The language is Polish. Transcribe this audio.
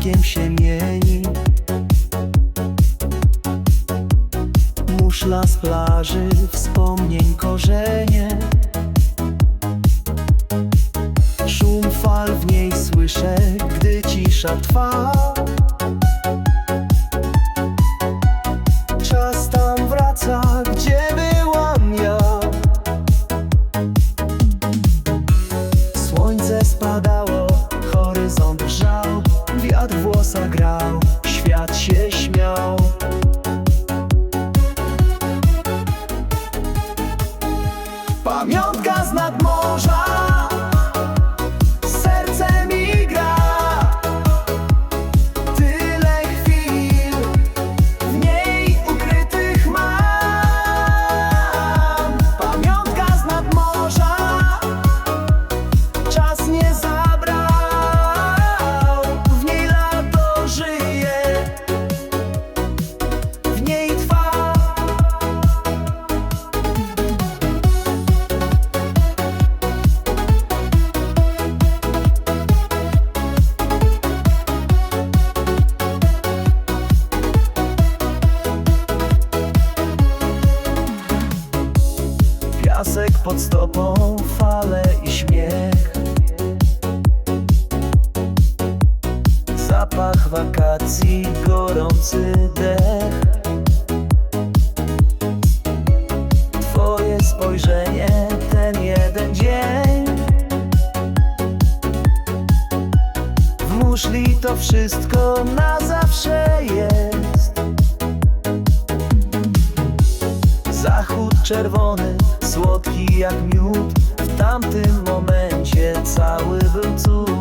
blaskiem się mieni. Muszla z plaży, wspomnień korzenie. Szum fal w niej słyszę, gdy cisza trwa pod stopą, fale i śmiech. Zapach wakacji, gorący dech. Twoje spojrzenie, ten jeden dzień. W muszli to wszystko na zawsze jest. Zachód czerwony, jak miód. W tamtym momencie cały był cud.